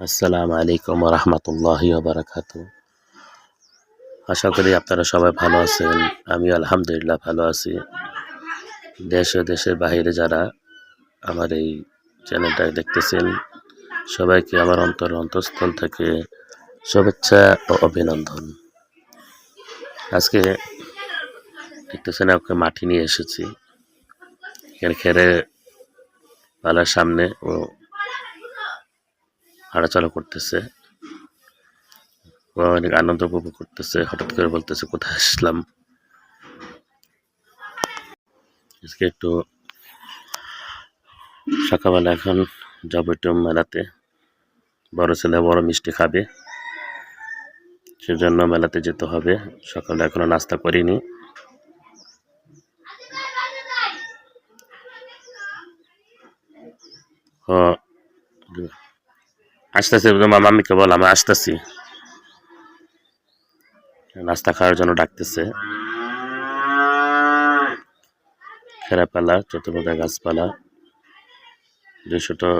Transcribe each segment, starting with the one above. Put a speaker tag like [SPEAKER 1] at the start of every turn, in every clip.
[SPEAKER 1] আসসালামু আলাইকুম রহমতুল্লাহি বারাকাত আশা করি আপনারা সবাই ভালো আছেন। আমি আলহামদুলিল্লাহ ভালো আছি। দেশ ও দেশের বাইরে যারা আমার এই চ্যানেলটা দেখতেছেন, সবাইকে আমার অন্তর অন্তঃস্থল থেকে শুভেচ্ছা ও অভিনন্দন। আজকে দেখতেছেন ওকে মাটি নিয়ে এসেছি। এখানে খেরে পালার সামনে ও হাঁটাচলা করতেছে। অনেক আনন্দ উপভোগ করতেছে, হঠাৎ করে বলতেছে, কোথায় আসলাম? আজকে একটু সকালবেলা এখন যাব একটু মেলাতে। বড় ছেলে বড় মিষ্টি খাবে। সেজন্য মেলাতে যেতে হবে। সকালে এখনও নাস্তা করিনি। ও আসতেছি বল আমি আসতেছি। নাস্তা খাওয়ার জন্য ডাকতেছে। খেরাপালা চতুর্ভুজা গাছপালা, দৃশ্যটা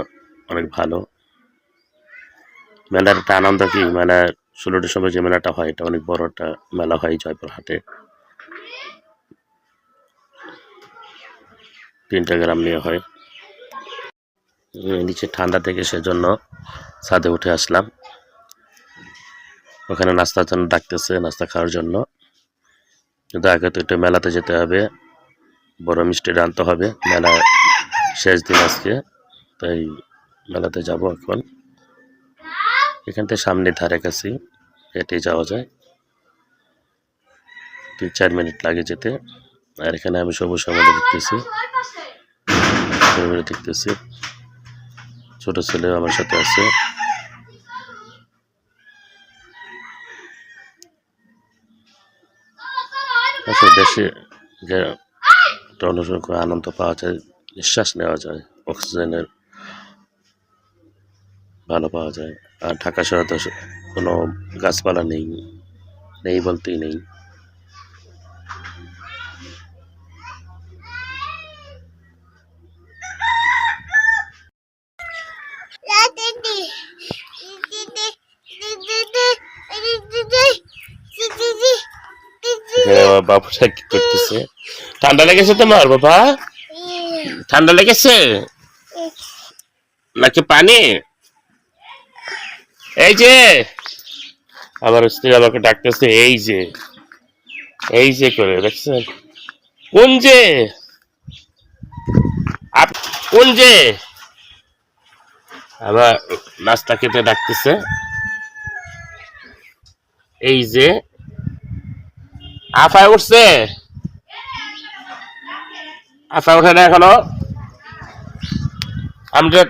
[SPEAKER 1] অনেক ভালো। মেলার একটা আনন্দ কি? মেলা ষোলোটার সময় যে মেলাটা হয়, এটা অনেক বড় একটা মেলা হয় জয়পুরহাটে। তিনটা গ্রাম নিয়ে হয়। নিচে ঠান্ডা থেকে সেজন্য ছাদে উঠে আসলাম। ওখানে নাস্তার জন্য ডাকতেছে, নাস্তা খাওয়ার জন্য। কিন্তু আগে তো একটু মেলাতে যেতে হবে। বড় মিষ্টি আনতে হবে। মেলা শেষ দিন আজকে, তাই মেলাতে যাব এখন। এখান থেকে সামনে ধারে কাছে হেঁটে যাওয়া যায়। তিন চার মিনিট লাগে যেতে। আর এখানে আমি সবুজ সমাজে দেখতেছি। দেখতেছি। ছোট ছেলে আমার সাথে আছে। আসলে দেশে অনুসরণ করে আনন্দ পাওয়া যায়, নিঃশ্বাস নেওয়া যায়, অক্সিজেনের ভালো পাওয়া যায়। আর ঢাকা শহরে তো কোনো গাছপালা নেই নেই বলতেই নেই। বাবুটা কি করতেছে। ঠান্ডা লেগেছে তোমার, বাবা? ঠান্ডা লেগেছে? নাকি পানি? এই যে, আমার স্ত্রী আমাকে ডাকতেছে, এই যে এই যে করে, দেখছেন? কোন যে? কোন যে? আবার নাস্তা খেতে ডাকতেছে। এই যে আফায় উঠছে? আফায় উঠে না এখনও?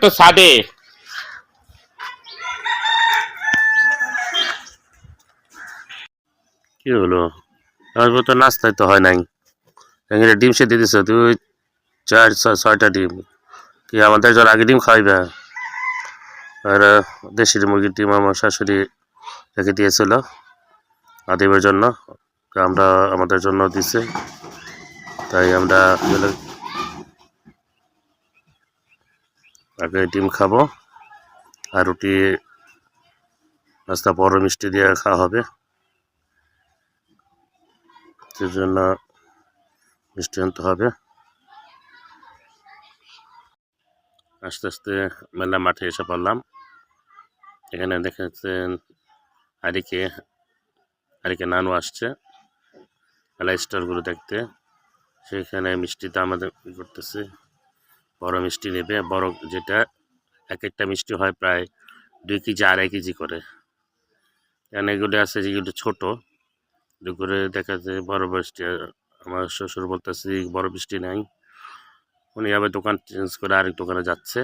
[SPEAKER 1] তো সাদে কি হলো? আমার তো নাস্তায় তো হয় নাই। এখানে ডিম সে দিতেছ তুই চার ছয় ছয়টা ডিম। কি আমাদের জন্য আগে ডিম খাইবে আর দেশি মুরগির ডিম আমার শাশুড়ি রেখে দিয়েছিল আদিবের জন্য। আমরা আমাদের জন্য দিছে। তাই আমরা আগে ডিম খাব আর রুটি, নাস্তা, বড় মিষ্টি দিয়ে খাওয়া হবে। সেজন্য মিষ্টি আনতে হবে। আস্তে আস্তে মেলা মাঠে এসে পড়লাম। এখানে দেখেছেন আরিকে আরিকে নানু আসছে। মেলা স্টোরগুলো দেখতে। সেখানে মিষ্টিটা আমাদের করতেছে। বড় মিষ্টি নেবে। বড় যেটা এক একটা মিষ্টি হয় প্রায় দুই কেজি আড়াই কেজি করে। এখানে এগুলো আছে যেগুলো ছোট। করে দেখা যায় বড় মিষ্টি আমার শ্বশুর বলতেছে বড় মিষ্টি নাই। উনি আবার দোকান চেঞ্জ করে আরেক দোকানে যাচ্ছে।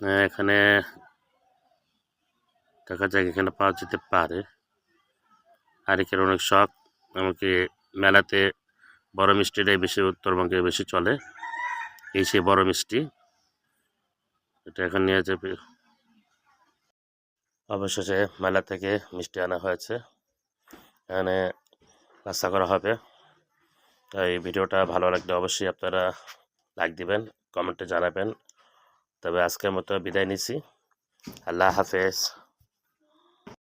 [SPEAKER 1] হ্যাঁ, এখানে দেখা যায় এখানে পাওয়া যেতে পারে। আরেকের অনেক শখ, এমনকি মেলাতে বড় মিষ্টিটাই বেশি উত্তরবঙ্গে বেশি চলে। এই সেই বড় মিষ্টি। এটা এখন নিয়ে যাবে। অবশেষে মেলা থেকে মিষ্টি আনা হয়েছে। এখানে নাস্তা করা হবে। তাই ভিডিওটা ভালো লাগলে অবশ্যই আপনারা লাইক দিবেন, কমেন্টে জানাবেন। তবে আজকের মতো বিদায় নিছি আল্লাহ হাফেজ।